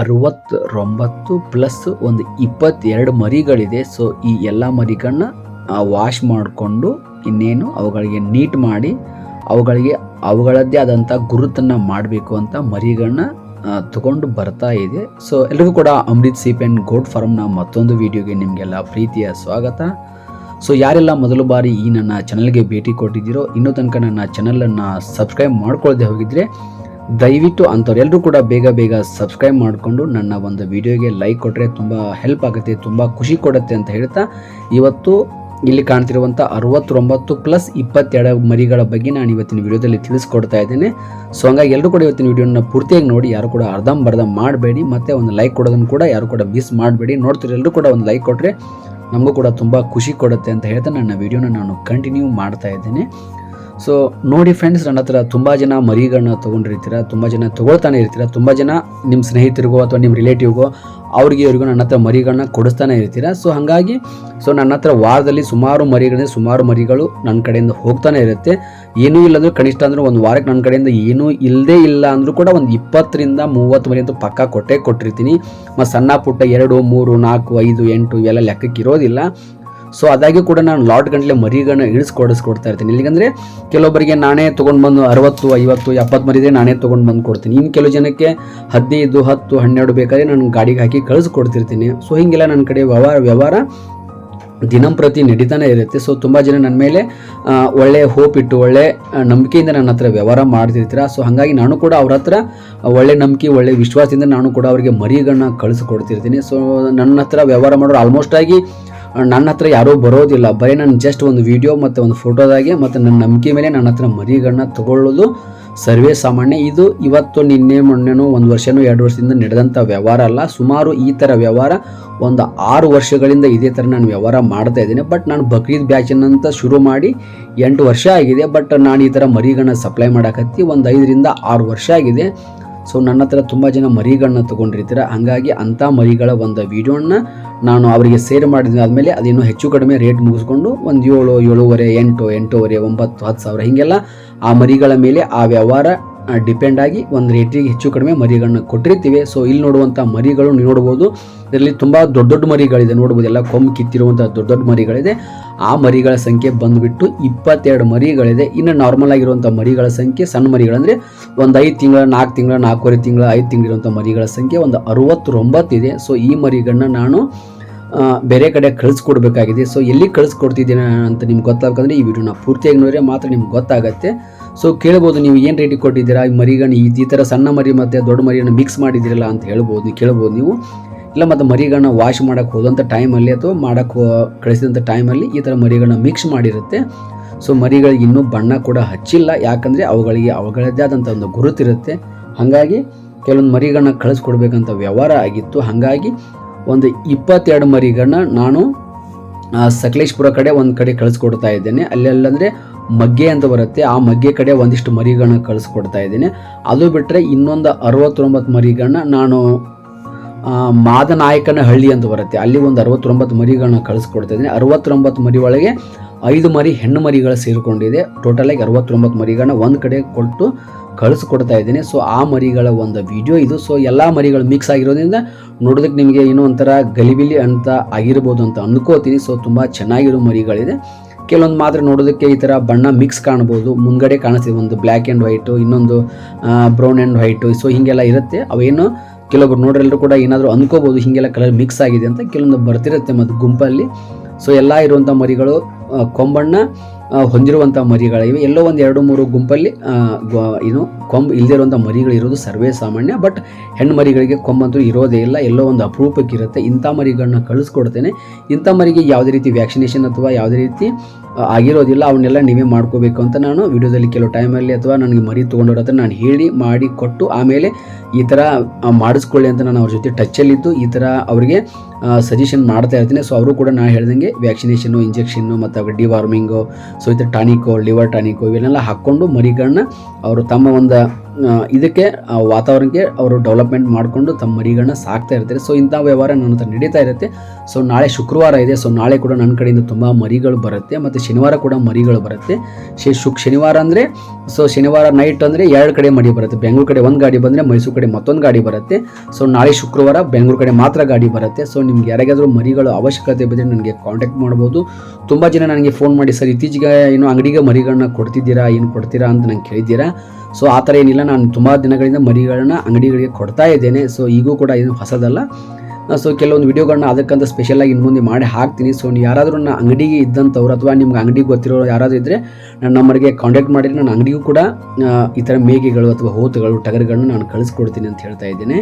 ಅರವತ್ತೊಂಬತ್ತು ಪ್ಲಸ್ ಒಂದು ಇಪ್ಪತ್ತೆರಡು ಮರಿಗಳಿದೆ. ಸೊ ಈ ಎಲ್ಲ ಮರಿಗಳನ್ನ ವಾಶ್ ಮಾಡಿಕೊಂಡು ಇನ್ನೇನು ಅವುಗಳಿಗೆ ನೀಟ್ ಮಾಡಿ ಅವುಗಳಿಗೆ ಅವುಗಳದ್ದೇ ಆದಂಥ ಗುರುತನ್ನು ಮಾಡಬೇಕು ಅಂತ ಮರಿಗಳನ್ನ ತಗೊಂಡು ಬರ್ತಾ ಇದೆ. ಸೊ ಎಲ್ರಿಗೂ ಕೂಡ ಅಮೃತ್ ಸೀಪ್ ಆ್ಯಂಡ್ ಗೋಡ್ ಫಾರ್ಮ್ನ ಮತ್ತೊಂದು ವಿಡಿಯೋಗೆ ನಿಮಗೆಲ್ಲ ಪ್ರೀತಿಯ ಸ್ವಾಗತ. ಸೊ ಯಾರೆಲ್ಲ ಮೊದಲು ಬಾರಿ ಈ ನನ್ನ ಚಾನಲ್ಗೆ ಭೇಟಿ ಕೊಟ್ಟಿದ್ದೀರೋ, ಇನ್ನೂ ತನಕ ನನ್ನ ಚಾನಲನ್ನು ಸಬ್ಸ್ಕ್ರೈಬ್ ಮಾಡ್ಕೊಳ್ಳದೆ ಹೋಗಿದ್ರೆ ದಯವಿಟ್ಟು ಅಂಥವ್ರು ಎಲ್ಲರೂ ಕೂಡ ಬೇಗ ಬೇಗ ಸಬ್ಸ್ಕ್ರೈಬ್ ಮಾಡಿಕೊಂಡು ನನ್ನ ಒಂದು ವಿಡಿಯೋಗೆ ಲೈಕ್ ಕೊಟ್ಟರೆ ತುಂಬ ಹೆಲ್ಪ್ ಆಗುತ್ತೆ, ತುಂಬ ಖುಷಿ ಕೊಡುತ್ತೆ ಅಂತ ಹೇಳ್ತಾ, ಇವತ್ತು ಇಲ್ಲಿ ಕಾಣ್ತಿರುವಂಥ ಅರವತ್ತೊಂಬತ್ತು ಪ್ಲಸ್ ಇಪ್ಪತ್ತೆರಡು ಮರಿಗಳ ಬಗ್ಗೆ ನಾನು ಇವತ್ತಿನ ವಿಡಿಯೋದಲ್ಲಿ ತಿಳಿಸ್ಕೊಡ್ತಾ ಇದ್ದೇನೆ. ಸೊ ಹಂಗಾಗಿ ಎಲ್ಲರೂ ಕೂಡ ಇವತ್ತಿನ ವಿಡಿಯೋನ ಪೂರ್ತಿಯಾಗಿ ನೋಡಿ, ಯಾರು ಕೂಡ ಅರ್ಧಂಬರ್ಧ ಮಾಡಬೇಡಿ, ಮತ್ತು ಒಂದು ಲೈಕ್ ಕೊಡೋದನ್ನು ಕೂಡ ಯಾರು ಕೂಡ ಮಿಸ್ ಮಾಡಬೇಡಿ. ನೋಡ್ತಿರೋ ಎಲ್ಲರೂ ಕೂಡ ಒಂದು ಲೈಕ್ ಕೊಟ್ಟರೆ ನಮಗೂ ಕೂಡ ತುಂಬ ಖುಷಿ ಕೊಡುತ್ತೆ ಅಂತ ಹೇಳ್ತಾ ನನ್ನ ವಿಡಿಯೋನ ನಾನು ಕಂಟಿನ್ಯೂ ಮಾಡ್ತಾ ಇದ್ದೇನೆ. ಸೊ ನೋಡಿ ಫ್ರೆಂಡ್ಸ್ ನನ್ನ ಹತ್ರ ತುಂಬ ಜನ ಮರಿಗಳನ್ನ ತೊಗೊಂಡಿರ್ತೀರ, ತುಂಬ ಜನ ತೊಗೊಳ್ತಾನೆ ಇರ್ತೀರ, ತುಂಬ ಜನ ನಿಮ್ಮ ಸ್ನೇಹಿತರಿಗೋ ಅಥವಾ ನಿಮ್ಮ ರಿಲೇಟಿವ್ಗೋ ಅವ್ರಿಗೆ ಇವ್ರಿಗೂ ನನ್ನ ಹತ್ರ ಮರಿಗಳನ್ನ ಕೊಡಿಸ್ತಾನೆ ಇರ್ತೀರ? ಸೊ ಹಾಗಾಗಿ ಸೊ ನನ್ನ ಹತ್ರ ವಾರದಲ್ಲಿ ಸುಮಾರು ಮರಿಗಳಿಂದ ಸುಮಾರು ಮರಿಗಳು ನನ್ನ ಕಡೆಯಿಂದ ಹೋಗ್ತಾನೆ ಇರುತ್ತೆ. ಏನೂ ಇಲ್ಲಾಂದರೂ ಕನಿಷ್ಠ ಅಂದ್ರೆ ಒಂದು ವಾರಕ್ಕೆ ನನ್ನ ಕಡೆಯಿಂದ ಏನೂ ಇಲ್ಲದೇ ಇಲ್ಲ ಅಂದರೂ ಕೂಡ ಒಂದು ಇಪ್ಪತ್ತರಿಂದ ಮೂವತ್ತು ಮರಿ ಅಂತೂ ಪಕ್ಕ ಕೊಟ್ಟೇ ಕೊಟ್ಟಿರ್ತೀನಿ. ಮತ್ತು ಸಣ್ಣ ಪುಟ್ಟ ಎರಡು, ಮೂರು, ನಾಲ್ಕು, ಐದು, ಎಂಟು ಇವೆಲ್ಲ ಲೆಕ್ಕಕ್ಕೆ ಇರೋದಿಲ್ಲ. ಸೊ ಅದಾಗಿ ಕೂಡ ನಾನು ಲಾಟ್ ಗಂಟಲೆ ಮರಿಗಳನ್ನ ಇಳಿಸ್ಕೊಡಿಸ್ಕೊಡ್ತಾ ಇರ್ತೀನಿ. ಇಲ್ಲಿಗಂದ್ರೆ ಕೆಲವೊಬ್ಬರಿಗೆ ನಾನೇ ತೊಗೊಂಡು ಬಂದು ಅರವತ್ತು, ಐವತ್ತು, ಎಪ್ಪತ್ತು ಮರಿದೆ ನಾನೇ ತೊಗೊಂಡು ಬಂದು ಕೊಡ್ತೀನಿ. ಇನ್ನು ಕೆಲವು ಜನಕ್ಕೆ ಹದಿನೈದು, ಹತ್ತು, ಹನ್ನೆರಡು ಬೇಕಾದ್ರೆ ನಾನು ಗಾಡಿಗೆ ಹಾಕಿ ಕಳಿಸ್ಕೊಡ್ತಿರ್ತೀನಿ ಸೊ ಹೀಗೆಲ್ಲ ನನ್ನ ಕಡೆ ವ್ಯವಹಾರ ವ್ಯವಹಾರ ದಿನಂಪ್ರತಿ ನಡೀತಾನೆ ಇರುತ್ತೆ. ಸೊ ತುಂಬ ಜನ ನನ್ನ ಮೇಲೆ ಒಳ್ಳೆಯ ಒಳ್ಳೆ ಹೋಪ್ ಇಟ್ಟು, ಒಳ್ಳೆ ನಂಬಿಕೆಯಿಂದ ನನ್ನ ಹತ್ರ ವ್ಯವಹಾರ ಮಾಡ್ತಿರ್ತೀರ? ಸೊ ಹಾಗಾಗಿ ನಾನು ಕೂಡ ಅವ್ರ ಹತ್ರ ಒಳ್ಳೆ ನಂಬಿಕೆ, ಒಳ್ಳೆ ವಿಶ್ವಾಸದಿಂದ ನಾನು ಕೂಡ ಅವರಿಗೆ ಮರಿಗಳನ್ನ ಕಳಿಸ್ಕೊಡ್ತಿರ್ತೀನಿ ಸೊ ನನ್ನ ಹತ್ರ ವ್ಯವಹಾರ ಮಾಡೋರು ಆಲ್ಮೋಸ್ಟ್ ಆಗಿ ನನ್ನ ಹತ್ರ ಯಾರೂ ಬರೋದಿಲ್ಲ. ಬರೀ ನಾನು ಜಸ್ಟ್ ಒಂದು ವಿಡಿಯೋ ಮತ್ತು ಒಂದು ಫೋಟೋದಾಗೆ ಮತ್ತು ನನ್ನ ನಂಬಿಕೆ ಮೇಲೆ ನನ್ನ ಹತ್ರ ಮರಿಗಳನ್ನ ತಗೊಳ್ಳೋದು ಸರ್ವೇ ಸಾಮಾನ್ಯ. ಇದು ಇವತ್ತು ನಿನ್ನೆ ಮೊನ್ನೆನೋ ಒಂದು ವರ್ಷನೋ ಎರಡು ವರ್ಷದಿಂದ ನಡೆದಂಥ ವ್ಯವಹಾರ ಅಲ್ಲ. ಸುಮಾರು ಈ ಥರ ವ್ಯವಹಾರ ಒಂದು ಆರು ವರ್ಷಗಳಿಂದ ಇದೇ ಥರ ನಾನು ವ್ಯವಹಾರ ಮಾಡ್ತಾ ಇದ್ದೀನಿ. ಬಟ್ ನಾನು ಬಕ್ರೀದ್ ಬ್ಯಾಚಿನಂತ ಶುರು ಮಾಡಿ ಎಂಟು ವರ್ಷ ಆಗಿದೆ. ಬಟ್ ನಾನು ಈ ಥರ ಮರಿಗಳನ್ನ ಸಪ್ಲೈ ಮಾಡಕತ್ತಿ ಒಂದು ಐದರಿಂದ ಆರು ವರ್ಷ ಆಗಿದೆ. ಸೊ ನನ್ನ ಹತ್ರ ತುಂಬ ಜನ ಮರಿಗಳನ್ನ ತೊಗೊಂಡಿರ್ತೀರ. ಹಾಗಾಗಿ ಅಂಥ ಮರಿಗಳ ಒಂದು ವಿಡಿಯೋನ ನಾನು ಅವರಿಗೆ ಸೇರ್ ಮಾಡಿದಾದಮೇಲೆ ಅದೇನು ಹೆಚ್ಚು ಕಡಿಮೆ ರೇಟ್ ಮುಗಿಸ್ಕೊಂಡು ಒಂದು ಏಳು, ಏಳುವರೆ, ಎಂಟು, ಎಂಟೂವರೆ, ಒಂಬತ್ತು, ಹತ್ತು ಸಾವಿರ ಹೀಗೆಲ್ಲ ಆ ಮರಿಗಳ ಮೇಲೆ ಆ ವ್ಯವಹಾರ ಡಿಪೆಂಡ್ ಆಗಿ ಒಂದು ರೇಟಿಗೆ ಹೆಚ್ಚು ಕಡಿಮೆ ಮರಿಗಳನ್ನ ಕೊಟ್ಟಿರ್ತೀವಿ. ಸೊ ಇಲ್ಲಿ ನೋಡುವಂಥ ಮರಿಗಳು ನೀವು ನೋಡ್ಬೋದು. ಇದರಲ್ಲಿ ತುಂಬ ದೊಡ್ಡ ದೊಡ್ಡ ಮರಿಗಳಿದೆ. ನೋಡ್ಬೋದು, ಎಲ್ಲ ಕೊಂಬು ಕಿತ್ತಿರುವಂಥ ದೊಡ್ಡ ದೊಡ್ಡ ಮರಿಗಳಿದೆ. ಆ ಮರಿಗಳ ಸಂಖ್ಯೆ ಬಂದುಬಿಟ್ಟು ಇಪ್ಪತ್ತೆರಡು ಮರಿಗಳಿದೆ. ಇನ್ನು ನಾರ್ಮಲ್ ಆಗಿರುವಂಥ ಮರಿಗಳ ಸಂಖ್ಯೆ ಸಣ್ಣ ಮರಿಗಳಂದರೆ ಒಂದು ಐದು ತಿಂಗಳ ನಾಲ್ಕು ತಿಂಗಳ, ನಾಲ್ಕೂವರೆ ತಿಂಗಳ, ಐದು ತಿಂಗಳಿರುವಂಥ ಮರಿಗಳ ಸಂಖ್ಯೆ ಒಂದು ಅರವತ್ತೊಂಬತ್ತಿದೆ ಸೊ ಈ ಮರಿಗಳನ್ನ ನಾನು ಬೇರೆ ಕಡೆ ಕಳಿಸ್ಕೊಡ್ಬೇಕಾಗಿದೆ. ಸೊ ಎಲ್ಲಿ ಕಳಿಸ್ಕೊಡ್ತಿದ್ದೀನಿ ಅಂತ ನಿಮ್ಗೆ ಗೊತ್ತಾಗಬೇಕಂದ್ರೆ ಈ ವಿಡಿಯೋನ ಪೂರ್ತಿಯಾಗಿ ನೋಡಿದ್ರೆ ಮಾತ್ರ ನಿಮ್ಗೆ ಗೊತ್ತಾಗತ್ತೆ. ಸೊ ಕೇಳ್ಬೋದು ನೀವು ಏನು ರೇಟಿಗೆ ಕೊಟ್ಟಿದ್ದೀರಾ? ಈ ಮರಿಗಣ್ಣ ಈ ಥರ ಸಣ್ಣ ಮರಿ ಮತ್ತು ದೊಡ್ಡ ಮರಿಯನ್ನು ಮಿಕ್ಸ್ ಮಾಡಿದ್ದೀರಲ್ಲ ಅಂತ ಹೇಳ್ಬೋದು ನೀವು, ಕೇಳ್ಬೋದು ನೀವು. ಇಲ್ಲ, ಮತ್ತು ಮರಿಗಳನ್ನ ವಾಶ್ ಮಾಡೋಕ್ಕೆ ಹೋದಂಥ ಟೈಮಲ್ಲಿ ಅಥವಾ ಮಾಡೋಕ್ಕೆ ಕಳಿಸಿದಂಥ ಟೈಮಲ್ಲಿ ಈ ಥರ ಮರಿಗಳನ್ನ ಮಿಕ್ಸ್ ಮಾಡಿರುತ್ತೆ. ಸೊ ಮರಿಗಳಿಗೆ ಇನ್ನೂ ಬಣ್ಣ ಕೂಡ ಹಚ್ಚಿಲ್ಲ. ಯಾಕಂದರೆ ಅವುಗಳಿಗೆ ಅವುಗಳದ್ದೇ ಆದಂಥ ಒಂದು ಗುರುತಿರುತ್ತೆ. ಹಾಗಾಗಿ ಕೆಲವೊಂದು ಮರಿಗಳನ್ನ ಕಳಿಸ್ಕೊಡ್ಬೇಕಂತ ವ್ಯವಹಾರ ಆಗಿತ್ತು. ಹಾಗಾಗಿ ಒಂದು ಇಪ್ಪತ್ತೆರಡು ಮರಿಗಳನ್ನ ನಾನು ಸಕಲೇಶ್ಪುರ ಕಡೆ ಒಂದು ಕಡೆ ಕಳಿಸ್ಕೊಡ್ತಾ ಇದ್ದೇನೆ. ಅಲ್ಲೆಲ್ಲಂದರೆ ಮಗ್ಗೆ ಅಂತ ಬರುತ್ತೆ. ಆ ಮಗ್ಗೆ ಕಡೆ ಒಂದಿಷ್ಟು ಮರಿಗಳನ್ನ ಕಳಿಸ್ಕೊಡ್ತಾ ಇದ್ದೀನಿ. ಅದು ಬಿಟ್ಟರೆ ಇನ್ನೊಂದು ಅರವತ್ತೊಂಬತ್ತು ಮರಿಗಳನ್ನ ನಾನು ಮಾದನಾಯಕನ ಹಳ್ಳಿ ಅಂತ ಬರುತ್ತೆ. ಅಲ್ಲಿ ಒಂದು ಅರವತ್ತೊಂಬತ್ತು ಮರಿಗಳನ್ನ ಕಳಿಸ್ಕೊಡ್ತಾ ಇದ್ದೀನಿ. ಅರವತ್ತೊಂಬತ್ತು ಮರಿ ಒಳಗೆ ಐದು ಮರಿ ಹೆಣ್ಣು ಮರಿಗಳು ಸೇರಿಕೊಂಡಿದೆ. ಟೋಟಲಾಗಿ ಅರವತ್ತೊಂಬತ್ತು ಮರಿಗಳನ್ನ ಒಂದು ಕಡೆ ಕೊಟ್ಟು ಕಳಿಸ್ಕೊಡ್ತಾ ಇದ್ದೀನಿ. ಸೊ ಆ ಮರಿಗಳ ಒಂದು ವಿಡಿಯೋ ಇದು. ಸೊ ಎಲ್ಲ ಮರಿಗಳು ಮಿಕ್ಸ್ ಆಗಿರೋದ್ರಿಂದ ನೋಡೋದಕ್ಕೆ ನಿಮಗೆ ಏನೋ ಒಂಥರ ಗಲಿಬಿಲಿ ಅಂತ ಆಗಿರ್ಬೋದು ಅಂತ ಅಂದ್ಕೋತೀನಿ ಸೊ ತುಂಬ ಚೆನ್ನಾಗಿರೋ ಮರಿಗಳಿದೆ. ಕೆಲವೊಂದು ಮಾತ್ರ ನೋಡೋದಕ್ಕೆ ಈ ಥರ ಬಣ್ಣ ಮಿಕ್ಸ್ ಕಾಣ್ಬೋದು. ಮುಂದ್ಗಡೆ ಕಾಣಿಸ್ತಿದೆ ಒಂದು ಬ್ಲ್ಯಾಕ್ ಆ್ಯಂಡ್ ವೈಟು ಇನ್ನೊಂದು ಬ್ರೌನ್ ಆ್ಯಂಡ್ ವೈಟು ಸೊ ಹೀಗೆಲ್ಲ ಇರುತ್ತೆ. ಅವೇನು ಕೆಲವೊಬ್ರು ನೋಡ್ರೆಲ್ಲರೂ ಕೂಡ ಏನಾದರೂ ಅಂದ್ಕೋಬೋದು ಹೀಗೆಲ್ಲ ಕಲರ್ ಮಿಕ್ಸ್ ಆಗಿದೆ ಅಂತ ಕೆಲವೊಂದು ಬರ್ತಿರುತ್ತೆ ಮತ್ತು ಗುಂಪಲ್ಲಿ. ಸೊ ಎಲ್ಲ ಇರುವಂಥ ಮರಿಗಳು ಕೊಂಬಣ್ಣ ಹೊಂದಿರುವಂಥ ಮರಿಗಳಿವೆ. ಎಲ್ಲೋ ಒಂದು ಎರಡು ಮೂರು ಗುಂಪಲ್ಲಿ ಏನು, ಕೊಂಬ್ ಇಲ್ಲದಿರುವಂಥ ಮರಿಗಳಿರೋದು ಸರ್ವೇ ಸಾಮಾನ್ಯ. ಬಟ್ ಹೆಣ್ಣು ಮರಿಗಳಿಗೆ ಕೊಂಬಂತೂ ಇರೋದೇ ಇಲ್ಲ. ಎಲ್ಲೋ ಒಂದು ಅಪರೂಪಕ್ಕೆ ಇರುತ್ತೆ ಇಂಥ ಮರಿಗಳನ್ನ ಕಳಿಸ್ಕೊಡ್ತೇನೆ. ಇಂಥ ಮರಿಗೆ ಯಾವುದೇ ರೀತಿ ವ್ಯಾಕ್ಸಿನೇಷನ್ ಅಥವಾ ಯಾವುದೇ ರೀತಿ ಆಗಿರೋದಿಲ್ಲ. ಅವನ್ನೆಲ್ಲ ನೀವೇ ಮಾಡ್ಕೋಬೇಕು ಅಂತ ನಾನು ವಿಡಿಯೋದಲ್ಲಿ ಕೆಲವು ಟೈಮಲ್ಲಿ ಅಥವಾ ನನಗೆ ಮರಿ ತೊಗೊಂಡವ್ರ ಹತ್ರ ನಾನು ಹೇಳಿ, ಮಾಡಿ, ಕೊಟ್ಟು, ಆಮೇಲೆ ಈ ಥರ ಮಾಡಿಸ್ಕೊಳ್ಳಿ ಅಂತ ನಾನು ಅವ್ರ ಜೊತೆ ಟಚ್ಚಲ್ಲಿದ್ದು, ಈ ಥರ ಅವರಿಗೆ ಸಜೆಷನ್ ಮಾಡ್ತಾ ಇರ್ತೀನಿ. ಸೊ ಅವರು ಕೂಡ ನಾನು ಹೇಳ್ದಂಗೆ ವ್ಯಾಕ್ಸಿನೇಷನ್ನು, ಇಂಜೆಕ್ಷನ್ನು, ಮತ್ತು ಡಿವಾರ್ಮಿಂಗು ಸೊ ಇದು ಟಾನಿಕೋ ಲಿವರ್ ಟಾನಿಕೋ ಇವನ್ನೆಲ್ಲ ಹಾಕ್ಕೊಂಡು ಮರಿಗಳನ್ನ ಅವರು ತಮ್ಮ ಒಂದು ಇದಕ್ಕೆ ವಾತಾವರಣಕ್ಕೆ ಅವರು ಡೆವಲಪ್ಮೆಂಟ್ ಮಾಡಿಕೊಂಡು ತಮ್ಮ ಮರಿಗಳನ್ನ ಸಾಕ್ತಾ ಇರ್ತಾರೆ. ಸೊ ಇಂಥ ವ್ಯವಹಾರ ನನ್ನ ಹತ್ರ ನಡೀತಾ ಇರುತ್ತೆ. ಸೊ ನಾಳೆ ಶುಕ್ರವಾರ ಇದೆ. ಸೊ ನಾಳೆ ಕೂಡ ನನ್ನ ಕಡೆಯಿಂದ ತುಂಬ ಮರಿಗಳು ಬರುತ್ತೆ. ಮತ್ತು ಶನಿವಾರ ಕೂಡ ಮರಿಗಳು ಬರುತ್ತೆ. ಶೇ, ಶುಕ್, ಶನಿವಾರ ಅಂದರೆ ಸೊ ಶನಿವಾರ ನೈಟ್ ಅಂದರೆ ಎರಡು ಕಡೆ ಮರಿ ಬರುತ್ತೆ. ಬೆಂಗಳೂರು ಕಡೆ ಒಂದು ಗಾಡಿ ಬಂದರೆ ಮೈಸೂರು ಕಡೆ ಮತ್ತೊಂದು ಗಾಡಿ ಬರುತ್ತೆ. ಸೊ ನಾಳೆ ಶುಕ್ರವಾರ ಬೆಂಗಳೂರು ಕಡೆ ಮಾತ್ರ ಗಾಡಿ ಬರುತ್ತೆ. ಸೊ ನಿಮ್ಗೆ ಯಾರಿಗಾದರೂ ಮರಿಗಳು ಅವಶ್ಯಕತೆ ಬಿದ್ದರೆ ನನಗೆ ಕಾಂಟ್ಯಾಕ್ಟ್ ಮಾಡ್ಬೋದು. ತುಂಬ ಜನ ನನಗೆ ಫೋನ್ ಮಾಡಿ, ಸರ್, ಇತ್ತೀಚೆಗೆ ಏನು ಅಂಗಡಿಗೆ ಮರಿಗಳನ್ನ ಕೊಡ್ತಿದ್ದೀರಾ? ಏನು ಕೊಡ್ತೀರಾ? ಅಂತ ನಂಗೆ ಕೇಳಿದ್ದೀರಾ. ಸೊ ಆ ಥರ ಏನಿಲ್ಲ. ನಾನು ತುಂಬ ದಿನಗಳಿಂದ ಮರಿಗಳನ್ನ ಅಂಗಡಿಗಳಿಗೆ ಕೊಡ್ತಾ ಇದ್ದೇನೆ. ಸೊ ಈಗೂ ಕೂಡ ಏನು ಹೊಸದಲ್ಲ. ಸೊ ಕೆಲವೊಂದು ವಿಡಿಯೋಗಳನ್ನ ಅದಕ್ಕಂತ ಸ್ಪೆಷಲಾಗಿ ಇನ್ನು ಮುಂದೆ ಮಾಡಿ ಹಾಕ್ತೀನಿ. ಸೊ ಯಾರಾದರೂ ನನ್ನ ಅಂಗಡಿಗೆ ಇದ್ದಂಥವ್ರು ಅಥವಾ ನಿಮ್ಗೆ ಅಂಗಡಿಗೆ ಗೊತ್ತಿರೋ ಯಾರಾದರೂ ಇದ್ದರೆ ನನ್ನ ನಂಬರ್ಗೆ ಕಾಂಟ್ಯಾಕ್ಟ್ ಮಾಡಿದರೆ ನನ್ನ ಅಂಗಡಿಗೂ ಕೂಡ ಈ ಥರ ಮೇಕೆಗಳು ಅಥವಾ ಹೋತುಗಳು ಟಗರುಗಳನ್ನ ನಾನು ಕಳಿಸ್ಕೊಡ್ತೀನಿ ಅಂತ ಹೇಳ್ತಾ ಇದ್ದೇನೆ.